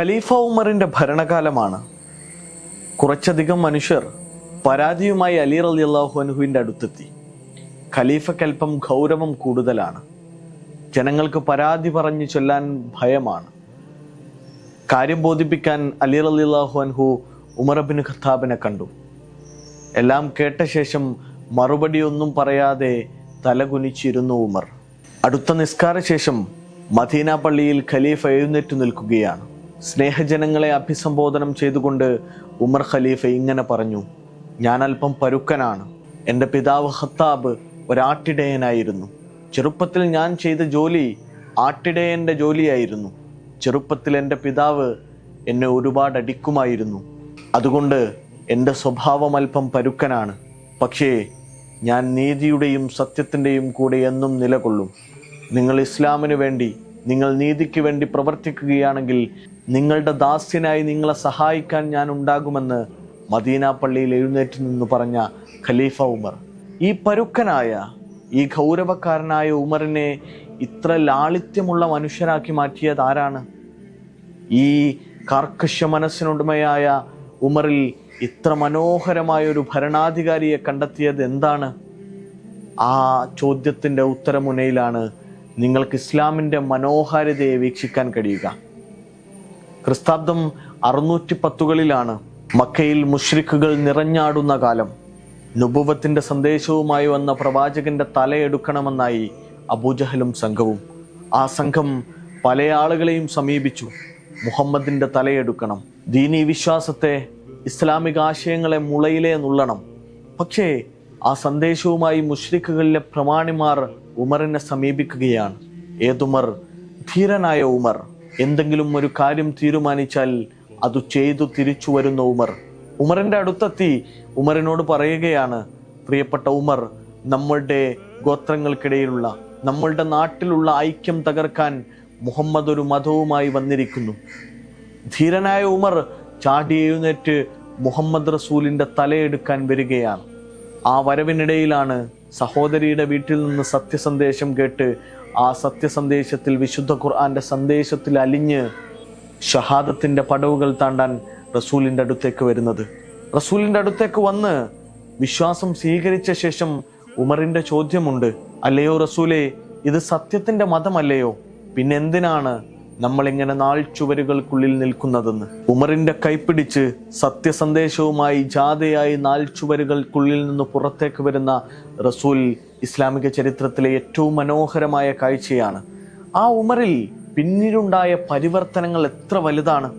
ഖലീഫ ഉമറിന്റെ ഭരണകാലമാണ്. കുറച്ചധികം മനുഷ്യർ പരാതിയുമായി അലി റലി അള്ളാഹുഅനുഹുവിന്റെ അടുത്തെത്തി. ഖലീഫക്കൽപ്പം ഗൗരവം കൂടുതലാണ്. ജനങ്ങൾക്ക് പരാതി പറഞ്ഞു ചൊല്ലാൻ ഭയമാണ്. കാര്യം ബോധിപ്പിക്കാൻ അലി റലി അൻഹു ഉമർ ബിൻ ഖത്താബിനെ കണ്ടു. എല്ലാം കേട്ട ശേഷം മറുപടിയൊന്നും പറയാതെ തലകുനിച്ചിരുന്നു ഉമർ. അടുത്ത നിസ്കാര ശേഷം മദീന പള്ളിയിൽ ഖലീഫ് എഴുന്നേറ്റു നിൽക്കുകയാണ്. സ്നേഹജനങ്ങളെ അഭിസംബോധനം ചെയ്തുകൊണ്ട് ഉമർ ഖലീഫ ഇങ്ങനെ പറഞ്ഞു ഞാൻ അല്പം പരുക്കനാണ്. എന്റെ പിതാവ് ഹത്താബ് ഒരാട്ടിടയനായിരുന്നു. ചെറുപ്പത്തിൽ ഞാൻ ചെയ്ത ജോലി ആട്ടിടയന്റെ ജോലിയായിരുന്നു. ചെറുപ്പത്തിൽ എന്റെ പിതാവ് എന്നെ ഒരുപാട് അടിക്കുമായിരുന്നു. അതുകൊണ്ട് എന്റെ സ്വഭാവം അല്പം പരുക്കനാണ്. പക്ഷേ ഞാൻ നീതിയുടെയും സത്യത്തിന്റെയും കൂടെ എന്നും നിലകൊള്ളും. നിങ്ങൾ ഇസ്ലാമിന് വേണ്ടി നിങ്ങൾ നീതിക്ക് വേണ്ടി പ്രവർത്തിക്കുകയാണെങ്കിൽ നിങ്ങളുടെ ദാസ്യനായി നിങ്ങളെ സഹായിക്കാൻ ഞാൻ ഉണ്ടാകുമെന്ന് മദീന പള്ളിയിൽ എഴുന്നേറ്റ് നിന്ന് പറഞ്ഞ ഖലീഫ ഉമർ. ഈ പരുക്കനായ ഈ ഗൗരവക്കാരനായ ഉമറിനെ ഇത്ര ലാളിത്യമുള്ള മനുഷ്യരാക്കി മാറ്റിയത് ആരാണ്? ഈ കർക്കശ മനസ്സിനുടമയായ ഉമറിൽ ഇത്ര മനോഹരമായ ഒരു ഭരണാധികാരിയെ കണ്ടെത്തിയത് എന്താണ്? ആ ചോദ്യത്തിന്റെ ഉത്തരമുനയിലാണ് നിങ്ങൾക്ക് ഇസ്ലാമിന്റെ മനോഹാരിതയെ വീക്ഷിക്കാൻ കഴിയുക. ക്രിസ്താബ്ദം അറുന്നൂറ്റി പത്തുകളിലാണ് മക്കയിൽ മുഷ്രിഖുകൾ നിറഞ്ഞാടുന്ന കാലം. നുബുവത്തിന്റെ സന്ദേശവുമായി വന്ന പ്രവാചകന്റെ തലയെടുക്കണമെന്നായി അബൂജഹലും സംഘവും ആ സംഘം പല ആളുകളെയും സമീപിച്ചു. മുഹമ്മദിന്റെ തലയെടുക്കണം ദീനീ വിശ്വാസത്തെ ഇസ്ലാമിക ആശയങ്ങളെ മുളയിലേ നുള്ളണം. പക്ഷേ ആ സന്ദേശവുമായി മുഷ്രിഖുകളിലെ പ്രമാണിമാർ ഉമറിനെ സമീപിക്കുകയാണ്. ഏതുമർ ധീരനായ ഉമർ. എന്തെങ്കിലും ഒരു കാര്യം തീരുമാനിച്ചാൽ അത് ചെയ്തു തിരിച്ചു വരുന്ന ഉമർ. ഉമറിന്റെ അടുത്തെത്തി ഉമറിനോട് പറയുകയാണ് പ്രിയപ്പെട്ട ഉമർ നമ്മളുടെ ഗോത്രങ്ങൾക്കിടയിലുള്ള നമ്മളുടെ നാട്ടിലുള്ള ഐക്യം തകർക്കാൻ മുഹമ്മദ് ഒരു മതവുമായി വന്നിരിക്കുന്നു. ധീരനായ ഉമർ ചാടി എഴുന്നേറ്റ് മുഹമ്മദ് റസൂലിന്റെ തലയെടുക്കാൻ വരികയാണ്. ആ വരവിനിടയിലാണ് സഹോദരിയുടെ വീട്ടിൽ നിന്ന് സത്യസന്ദേശം കേട്ട് ആ സത്യസന്ദേശത്തിൽ വിശുദ്ധ ഖുർആന്റെ സന്ദേശത്തിൽ അലിഞ്ഞ് ഷഹാദത്തിന്റെ പടവുകൾ താണ്ടാൻ റസൂലിന്റെ അടുത്തേക്ക് വരുന്നത്. റസൂലിന്റെ അടുത്തേക്ക് വന്ന് വിശ്വാസം സ്വീകരിച്ച ശേഷം ഉമറിന്റെ ചോദ്യമുണ്ട്. അല്ലയോ റസൂലെ ഇത് സത്യത്തിന്റെ മതമല്ലയോ? പിന്നെ ഇങ്ങനെ നാൾ ചുവരുകൾക്കുള്ളിൽ നിൽക്കുന്നതെന്ന്. ഉമറിന്റെ കൈപ്പിടിച്ച് സത്യസന്ദേശവുമായി ജാഥയായി നാൾ ചുവരുകൾക്കുള്ളിൽ നിന്ന് പുറത്തേക്ക് വരുന്ന റസൂൽ ഇസ്ലാമിക ചരിത്രത്തിലെ ഏറ്റവും മനോഹരമായ കാഴ്ചയാണ്. ആ ഉമറിൽ പിന്നീടുണ്ടായ പരിവർത്തനങ്ങൾ എത്ര വലുതാണ്?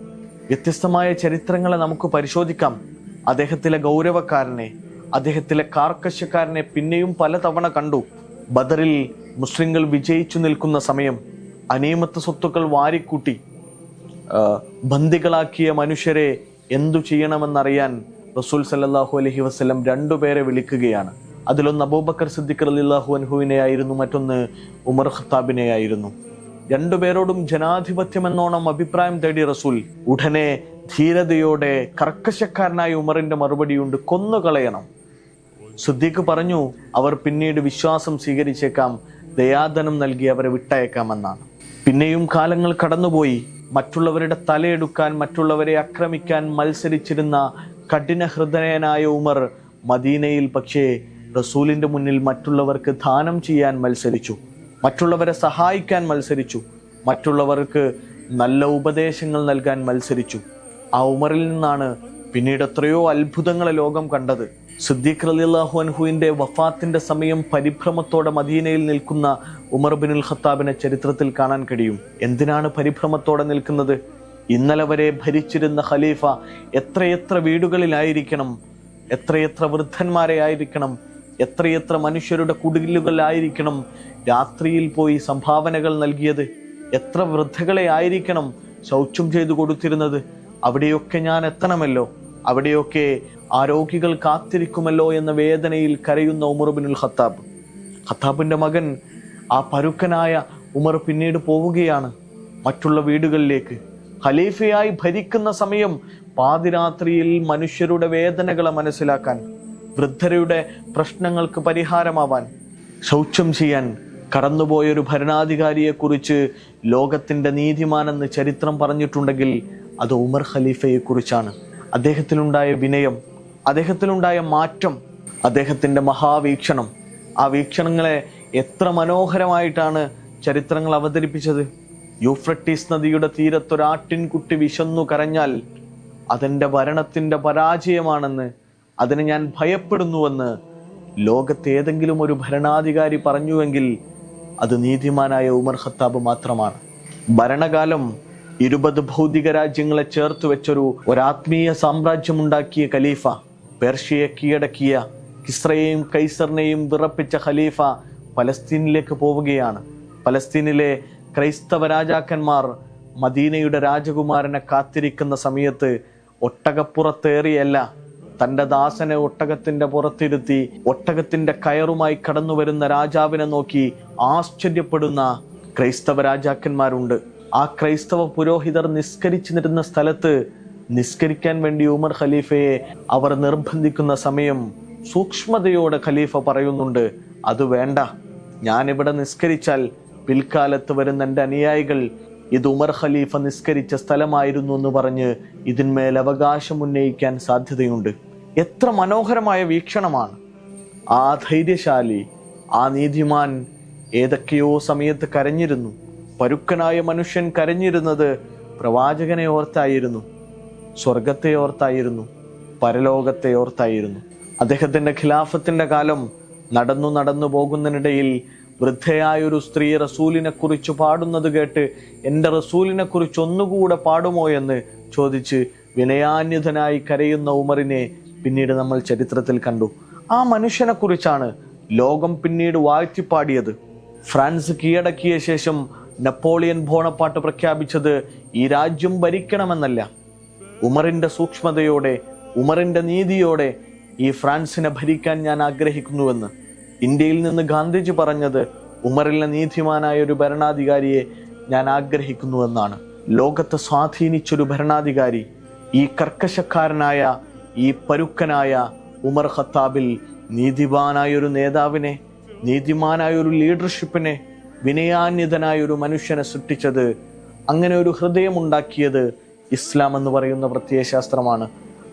വ്യത്യസ്തമായ ചരിത്രങ്ങളെ നമുക്ക് പരിശോധിക്കാം. അദ്ദേഹത്തിലെ ഗൗരവക്കാരനെ അദ്ദേഹത്തിലെ കാർക്കശ്യക്കാരനെ പിന്നെയും പലതവണ കണ്ടു. ബദറിൽ മുസ്ലിങ്ങൾ വിജയിച്ചു നിൽക്കുന്ന സമയം അനിയമത്ത സ്വത്തുക്കൾ വാരിക്കൂട്ടി ബന്ദികളാക്കിയ മനുഷ്യരെ എന്തു ചെയ്യണമെന്നറിയാൻ റസൂൽ സല്ലാഹു അലഹി വസ്ലം രണ്ടുപേരെ വിളിക്കുകയാണ്. അതിലൊന്ന് അബൂബക്കർ സിദ്ദിഖർ റളിയല്ലാഹു അൻഹുവിനെ ആയിരുന്നു മറ്റൊന്ന് ഉമർ ഖത്താബിനെ ആയിരുന്നു. രണ്ടുപേരോടും ജനാധിപത്യം എന്നോണം അഭിപ്രായം തേടി റസൂൽ ഉടനെ ധീരതയോടെ കർക്കശക്കാരനായ ഉമറിന്റെ മറുപടിയുണ്ട് കൊന്നുകളയണം. സിദ്ദീഖ് പറഞ്ഞു അവർ പിന്നീട് വിശ്വാസം സ്വീകരിച്ചേക്കാം ദയാദനം നൽകി അവരെ വിട്ടയക്കാമെന്നാണ്. പിന്നെയും കാലങ്ങൾ കടന്നുപോയി. മറ്റുള്ളവരുടെ തലയെടുക്കാൻ മറ്റുള്ളവരെ ആക്രമിക്കാൻ മത്സരിച്ചിരുന്ന കഠിന ഹൃദയനായ ഉമർ മദീനയിൽ പക്ഷേ റസൂലിന്റെ മുന്നിൽ മറ്റുള്ളവർക്ക് ദാനം ചെയ്യാൻ മത്സരിച്ചു. മറ്റുള്ളവരെ സഹായിക്കാൻ മത്സരിച്ചു. മറ്റുള്ളവർക്ക് നല്ല ഉപദേശങ്ങൾ നൽകാൻ മത്സരിച്ചു. ആ ഉമറിൽ നിന്നാണ് പിന്നീട് എത്രയോ അത്ഭുതങ്ങളെ ലോകം കണ്ടത്. സിദ്ദീഖ് റളിയല്ലാഹു അൻഹുവിന്റെ വഫാത്തിന്റെ സമയം പരിഭ്രമത്തോടെ മദീനയിൽ നിൽക്കുന്ന ഉമർ ബിനുൽ ഖത്താബിനെ ചരിത്രത്തിൽ കാണാൻ കഴിയും. എന്തിനാണ് പരിഭ്രമത്തോടെ നിൽക്കുന്നത്? ഇന്നലെ വരെ ഭരിച്ചിരുന്ന ഖലീഫ എത്രയെത്ര വീടുകളിലായിരിക്കണം? എത്രയെത്ര വൃദ്ധന്മാരെ ആയിരിക്കണം? എത്രയെത്ര മനുഷ്യരുടെ കുടിലുകളിലായിരിക്കണം? രാത്രിയിൽ പോയി സംഭാവനകൾ നൽകിയത്? എത്ര വൃദ്ധകളെ ആയിരിക്കണം ശൗച്യം ചെയ്തു കൊടുത്തിരുന്നത്? അവിടെയൊക്കെ ഞാൻ എത്തണമല്ലോ. അവിടെയൊക്കെ ആ രോഗികൾ കാത്തിരിക്കുമല്ലോ എന്ന വേദനയിൽ കരയുന്ന ഉമർ ബിനുൽ ഖത്താബ്. ഖത്താബിന്റെ മകൻ ആ പരുക്കനായ ഉമർ പിന്നീട് പോവുകയാണ് മറ്റുള്ള വീടുകളിലേക്ക്. ഖലീഫയായി ഭരിക്കുന്ന സമയം പാതിരാത്രിയിൽ മനുഷ്യരുടെ വേദനകളെ മനസ്സിലാക്കാൻ വൃദ്ധരുടെ പ്രശ്നങ്ങൾക്ക് പരിഹാരമാവാൻ ശൗച്യം ചെയ്യാൻ കടന്നുപോയൊരു ഭരണാധികാരിയെക്കുറിച്ച് ലോകത്തിന്റെ നീതിമാനെന്ന് ചരിത്രം പറഞ്ഞിട്ടുണ്ടെങ്കിൽ അത് ഉമർ ഖലീഫയെ കുറിച്ചാണ് അദ്ദേഹത്തിലുണ്ടായ വിനയം അദ്ദേഹത്തിലുണ്ടായ മാറ്റം അദ്ദേഹത്തിന്റെ മഹാവീക്ഷണം. ആ വീക്ഷണങ്ങളെ എത്ര മനോഹരമായിട്ടാണ് ചരിത്രങ്ങൾ അവതരിപ്പിച്ചത്. യൂഫ്രട്ടീസ് നദിയുടെ തീരത്തൊരാട്ടിൻകുട്ടി വിശന്നു കരഞ്ഞാൽ അതിന്റെ ഭരണത്തിന്റെ പരാജയമാണെന്ന് അതിന് ഞാൻ ഭയപ്പെടുന്നുവെന്ന് ലോകത്തെ ഏതെങ്കിലും ഒരു ഭരണാധികാരി പറഞ്ഞുവെങ്കിൽ അത് നീതിമാനായ ഉമർ ഖത്താബ് മാത്രമാണ്. ഭരണകാലം ഇരുപത് ഭൗതിക രാജ്യങ്ങളെ ചേർത്ത് വെച്ചൊരു ഒരാത്മീയ സാമ്രാജ്യമുണ്ടാക്കിയ ഖലീഫ പേർഷ്യയെ കീഴടക്കിയ കിസ്രയെയും കൈസറിനെയും വിറപ്പിച്ച ഖലീഫ പലസ്തീനിലേക്ക് പോവുകയാണ്. പലസ്തീനിലെ ക്രൈസ്തവ രാജാക്കന്മാർ മദീനയുടെ രാജകുമാരനെ കാത്തിരിക്കുന്ന സമയത്ത് ഒട്ടകപ്പുറത്തേറിയല്ല തന്റെ ദാസനെ ഒട്ടകത്തിന്റെ പുറത്തിരുത്തി ഒട്ടകത്തിന്റെ കയറുമായി കടന്നു വരുന്ന രാജാവിനെ നോക്കി ആശ്ചര്യപ്പെടുന്ന ക്രൈസ്തവ രാജാക്കന്മാരുണ്ട്. ആ ക്രൈസ്തവ പുരോഹിതർ നിസ്കരിച്ചു നിരുന്ന സ്ഥലത്ത് നിസ്കരിക്കാൻ വേണ്ടി ഉമർ ഖലീഫയെ അവർ നിർബന്ധിക്കുന്ന സമയം സൂക്ഷ്മതയോടെ ഖലീഫ പറയുന്നുണ്ട് അത് വേണ്ട. ഞാനിവിടെ നിസ്കരിച്ചാൽ പിൽക്കാലത്ത് വരുന്ന എന്റെ അനുയായികൾ ഇത് ഉമർ ഖലീഫ നിസ്കരിച്ച സ്ഥലമായിരുന്നു എന്ന് പറഞ്ഞ് ഇതിന്മേൽ അവകാശം ഉന്നയിക്കാൻ സാധ്യതയുണ്ട്. എത്ര മനോഹരമായ വീക്ഷണമാണ്. ആ ധൈര്യശാലി ആ നീതിമാൻ ഏതൊക്കെയോ സമയത്ത് കരഞ്ഞിരുന്നു. പരുക്കനായ മനുഷ്യൻ കരഞ്ഞിരുന്നത് പ്രവാചകനെ ഓർത്തായിരുന്നു സ്വർഗത്തെ ഓർത്തായിരുന്നു പരലോകത്തെ ഓർത്തായിരുന്നു. അദ്ദേഹത്തിന്റെ ഖിലാഫത്തിന്റെ കാലം നടന്നു നടന്നു പോകുന്നതിനിടയിൽ വൃദ്ധയായൊരു സ്ത്രീ റസൂലിനെക്കുറിച്ച് പാടുന്നത് കേട്ട് എന്റെ റസൂലിനെക്കുറിച്ച് ഒന്നുകൂടെ പാടുമോ എന്ന് ചോദിച്ച് വിനയാന്യതനായി കരയുന്ന ഉമറിനെ പിന്നീട് നമ്മൾ ചരിത്രത്തിൽ കണ്ടു. ആ മനുഷ്യനെക്കുറിച്ചാണ് ലോകം പിന്നീട് വാഴ്ത്തിപ്പാടിയത്. ഫ്രാൻസ് കീഴടക്കിയ ശേഷം നെപ്പോളിയൻ ബോണപ്പാട്ട് പ്രഖ്യാപിച്ചത് ഈ രാജ്യം ഭരിക്കണമെന്നല്ല. ഉമറിന്റെ സൂക്ഷ്മതയോടെ ഉമറിന്റെ നീതിയോടെ ഈ ഫ്രാൻസിനെ ഭരിക്കാൻ ഞാൻ ആഗ്രഹിക്കുന്നുവെന്ന് ഇന്ത്യയിൽ നിന്ന് ഗാന്ധിജി പറഞ്ഞത് ഉമറിലെ നീതിമാനായ ഒരു ഭരണാധികാരിയെ ഞാൻ ആഗ്രഹിക്കുന്നുവെന്നാണ്. ലോകത്തെ സ്വാധീനിച്ചൊരു ഭരണാധികാരി ഈ കർക്കശക്കാരനായ ഈ പരുക്കനായ ഉമർ ഖത്താബിൽ നീതിമാനായ ഒരു നേതാവിനെ നീതിമാനായൊരു ലീഡർഷിപ്പിനെ വിനയാന്യതനായ ഒരു മനുഷ്യനെ സൃഷ്ടിച്ചത് അങ്ങനെ ഒരു ഹൃദയമുണ്ടാക്കിയത് ഇസ്ലാം എന്ന് പറയുന്ന പ്രത്യയശാസ്ത്രമാണ്.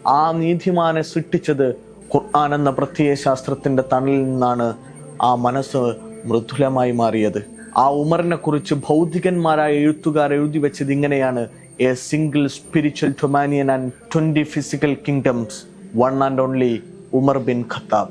ആ നീതിമാനെ സൃഷ്ടിച്ചത് ഖുർആൻ എന്ന പ്രത്യയശാസ്ത്രത്തിന്റെ തണലിൽ നിന്നാണ് ആ മനസ്സ് മൃദുലമായി മാറിയത്. ആ ഉമറിനെ കുറിച്ച് ഭൗതികന്മാരായ എഴുത്തുകാർ എഴുതി വെച്ചത് ഇങ്ങനെയാണ്. A single spiritual dominion and twenty physical kingdoms one and only Umar bin Khattab